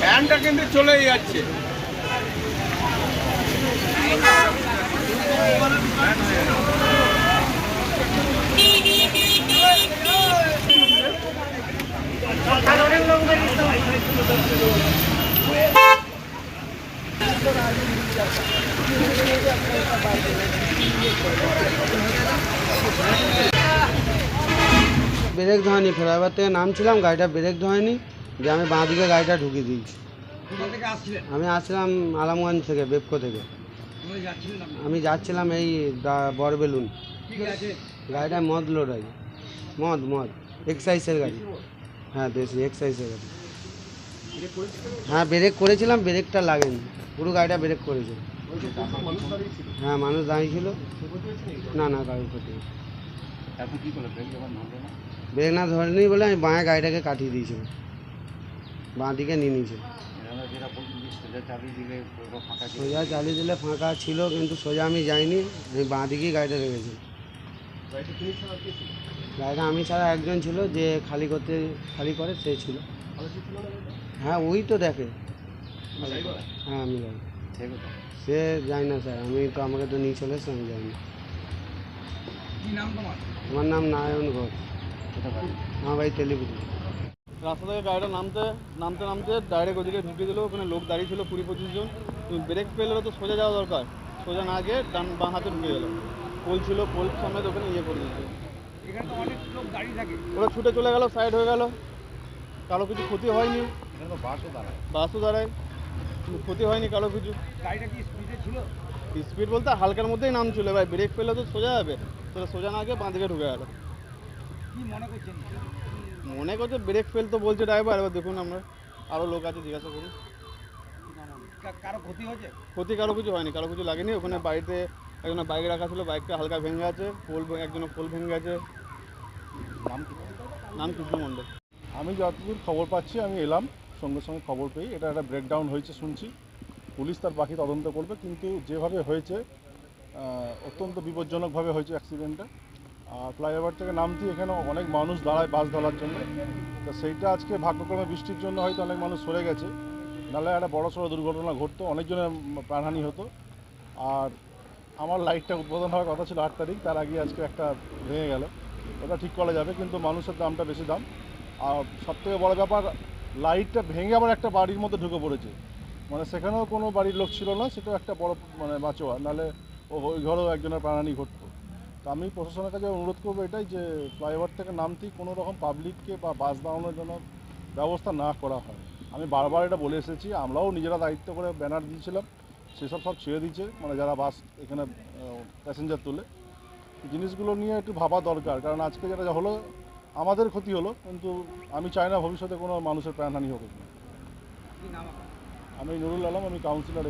ফ্যানটা কিন্তু চলেই যাচ্ছে। ব্রেক ধরেনি ফ্লাইওভার থেকে নামছিলাম গাড়িটা ব্রেক ধরেনি যে আমি বাঁ দিকে গাড়িটা ঢুকিয়ে দিয়েছি আমি আসছিলাম আলামগঞ্জ থেকে বেপকো থেকে। আমি যাচ্ছিলাম এই বড়বেলুন গাড়িটা মদ লোড আছে মদ মদ। এক্সাইজের গাড়ি। হ্যাঁ বেশি এক্সাইজের গাড়ি। হ্যাঁ ব্রেক করেছিলাম ব্রেকটা লাগেনি। পুরো গাড়িটা ব্রেক করেছিল হ্যাঁ মানুষ দাঁড়িয়েছিল না না কারোর ক্ষতি ব্রেক না? ধরেনি বলে আমি বাঁয়ে গাড়িটাকে কাটিয়ে দিয়েছিলাম। বাঁ দিকে নিয়ে নিয়েছিল সোজা চালিয়ে দিলে ফাঁকা ছিল কিন্তু সোজা আমি যাইনি আমি বাঁ দিকেই গাড়িটা রেখেছি। গাড়িটা আমি ছাড়া একজন ছিল যে খালি করতে খালি করে সে ছিল। হ্যাঁ ওই তো দেখে। হ্যাঁ আমি যাই সে যাই না স্যার। আমি তো আমাকে তো নিয়ে চলে এসছে আমি যাই না আমার নাম নারায়ণ ঘোষ। আমার বাড়ি টেলিভিশন রাস্তা থেকে গাড়িটা নামতে নামতে নামতে ডাইরেক্ট ওদিকে ঢুকিয়ে দিল। ওখানে লোক দাঁড়িয়ে ছিল কুড়ি পঁচিশ জন। ব্রেক পেলে তো সোজা যাওয়া দরকার। সোজা না গিয়ে ডান বাঁ হাতে ঢুকে গেল। পোল ছিল পোল সামনে ওখানে ইয়ে করে দিয়েছে। ওরা ছুটে চলে গেল সাইড হয়ে গেল। কারও কিছু ক্ষতি হয়নি। বাসও দাঁড়ায়। কিন্তু ক্ষতি হয়নি কারও কিছু। স্পিড বলতে হালকার মধ্যেই নাম ছিল ভাই ব্রেক পেলে তো সোজা যাবে। তাহলে সোজা না গিয়ে বাঁ দিকে ঢুকে গেল। মনে করছে ব্রেক ফেল তো বলছে ড্রাইভার এবার দেখুন আমরা। আরও লোক আছে জিজ্ঞাসা করুন। ক্ষতি কারও কিছু হয়নি কারও কিছু লাগেনি। ওখানে বাড়িতে একজনের বাইক রাখা ছিল বাইকটা হালকা ভেঙে আছে পোল একজনের পোল ভেঙে গেছে। নাম কি? নাম কৃষ্ণ মণ্ডল। আমি যতদূর খবর পাচ্ছি আমি এলাম সঙ্গে সঙ্গে খবর পেয়ে। এটা একটা ব্রেকডাউন হয়েছে শুনছি। পুলিশ তার বাকি তদন্ত করবে, কিন্তু যেভাবে হয়েছে অত্যন্ত বিপজ্জনকভাবে হয়েছে অ্যাক্সিডেন্টটা আর ফ্লাইওভার থেকে নামতে এখানে অনেক মানুষ দাঁড়ায় বাস ধরার জন্য। তো সেইটা আজকে ভাগ্যক্রমে বৃষ্টির জন্য হয়তো অনেক মানুষ সরে গেছে। নাহলে একটা বড় সড়ো দুর্ঘটনা ঘটতো, অনেকজনের প্রাণহানি হতো। আর আমার লাইটটা উদ্বোধন হওয়ার কথা ছিল আট তারিখ, তার আগে আজকে একটা ভেঙে গেল। ওটা ঠিক করা যাবে, কিন্তু মানুষের দামটা বেশি দাম। আর সবথেকে বড় ব্যাপার লাইটটা ভেঙে আবার একটা বাড়ির মধ্যে ঢুকে পড়েছে। মানে সেখানেও কোনো বাড়ির লোক ছিল না সেটাও একটা বড় মানে বাঁচোয়া। নাহলে ও ওই ঘরেও একজনের প্রাণহানি ঘটতো। তো আমি প্রশাসনের কাছে অনুরোধ করব এটাই যে ফ্লাইওভার থেকে নামতেই কোনো রকম পাবলিককে বা বাস দাঁড়ানোর জন্য ব্যবস্থা না করা হয়। আমি বারবার এটা বলে এসেছি, আমরাও নিজেরা দায়িত্ব করে ব্যানার দিয়েছিলাম, সেসব সব ছেড়ে দিয়েছে মানে যারা বাস এখানে প্যাসেঞ্জার তোলে। জিনিসগুলো নিয়ে একটু ভাবা দরকার, কারণ আজকে যেটা হলো, আমাদের ক্ষতি হলো, কিন্তু আমি চাই না ভবিষ্যতে কোনো মানুষের প্রাণহানি হোক এখানে। আমি নুরুল আলম আমি কাউন্সিলর